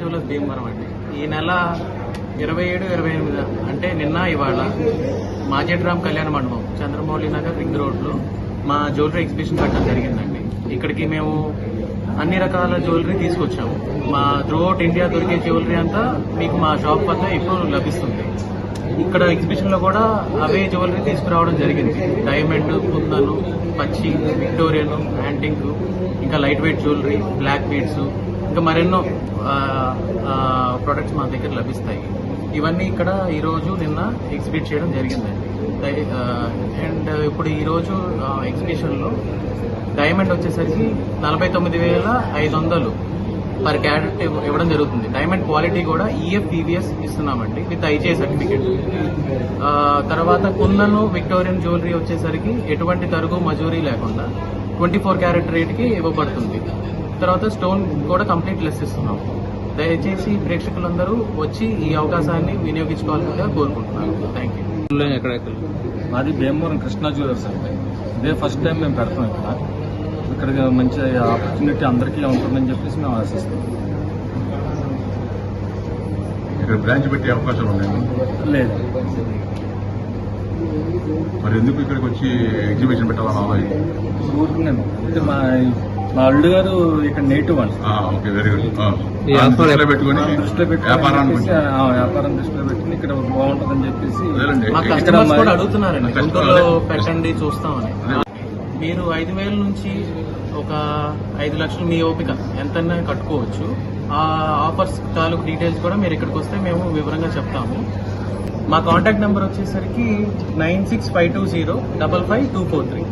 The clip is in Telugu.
జ్యువెలర్స్ భీమవరం అండి. ఈ నెల ఇరవై ఏడు ఇరవై ఎనిమిది అంటే నిన్న ఇవాళ మాజేట్రామ్ కళ్యాణ మండపం చంద్రమౌళి నగర్ రింగ్ రోడ్లో మా జ్యువెలరీ ఎగ్జిబిషన్ పెట్టడం జరిగిందండి. ఇక్కడికి మేము అన్ని రకాల జ్యువెలరీ తీసుకొచ్చాము. మా త్రూఅవుట్ ఇండియా దొరికే జ్యువెలరీ అంతా మీకు మా షాప్ వద్ద ఇప్పుడు లభిస్తుంది. ఇక్కడ ఎగ్జిబిషన్లో కూడా అవే జ్యువెలరీ తీసుకురావడం జరిగింది. డైమండ్ కుందను పచ్చి విక్టోరియన్ యాంటింగ్ ఇంకా light weight jewellery black beads ఇంకా మరెన్నో ప్రొడక్ట్స్ మా దగ్గర లభిస్తాయి. ఇవన్నీ ఇక్కడ ఈరోజు నిన్న ఎగ్జిబిట్ చేయడం జరిగిందండి అండ్ ఇప్పుడు ఈరోజు ఎగ్జిబిషన్లో డైమండ్ వచ్చేసరికి నలభై తొమ్మిది వేల ఐదు వందలు పర్ క్యారెట్ ఇవ్వడం జరుగుతుంది. డైమండ్ క్వాలిటీ కూడా ఈఎఫ్ పీవీఎస్ ఇస్తున్నామండి. విత్ ఐజే సర్టిఫికేట్ తర్వాత కుందను విక్టోరియన్ జ్యువెలరీ వచ్చేసరికి ఎటువంటి తరుగు మజూరీ లేకుండా ట్వంటీ ఫోర్ క్యారెట్ రేట్కి ఇవ్వబడుతుంది. తర్వాత స్టోన్ కూడా కంప్లీట్ లెస్ ఇస్తున్నాం. దయచేసి ప్రేక్షకులందరూ వచ్చి ఈ అవకాశాన్ని వినియోగించుకోవాల్సిందిగా కోరుకుంటున్నాను. థ్యాంక్ యూ ఎక్కడెక్కడ మాది భీమవరం కృష్ణా జ్యువెలర్స్ అండి. ఇదే ఫస్ట్ టైం మేము పెడతాం ఇక్కడ. ఇక్కడ మంచి ఆపర్చునిటీ అందరికీ ఉంటుందని చెప్పేసి మేము ఆశిస్తాం ఇక్కడ బ్రాంచ్ పెట్టే అవకాశాలు ఉన్నాయండి లేదు. మరి ఎందుకు ఇక్కడికి వచ్చి ఎగ్జిబిషన్ పెట్టాలని ఊరుకున్నాను అంటే మా మా అల్లుడు గారు ఇక్కడ నేటివ్ అండి ఓకే వెరీ గుడ్ వ్యాపారం పెట్టుకొని దృష్టిలో పెట్టి ఆ, వ్యాపారం దృష్టిలో పెట్టుకుని ఇక్కడ బాగుంటుందని చెప్పేసి ఇక్కడ అడుగుతున్నారండి. పెట్టండి చూస్తామని. మీరు ఐదు వేల నుంచి ఒక ఐదు లక్షలు మీ ఓపిక. ఎంతైనా కట్టుకోవచ్చు. ఆ ఆఫర్స్ తాలూకు డీటెయిల్స్ కూడా మీరు ఇక్కడికి వస్తే మేము వివరంగా చెప్తాము. మా కాంటాక్ట్ నెంబర్ వచ్చేసరికి nine six five two zero double five two four three.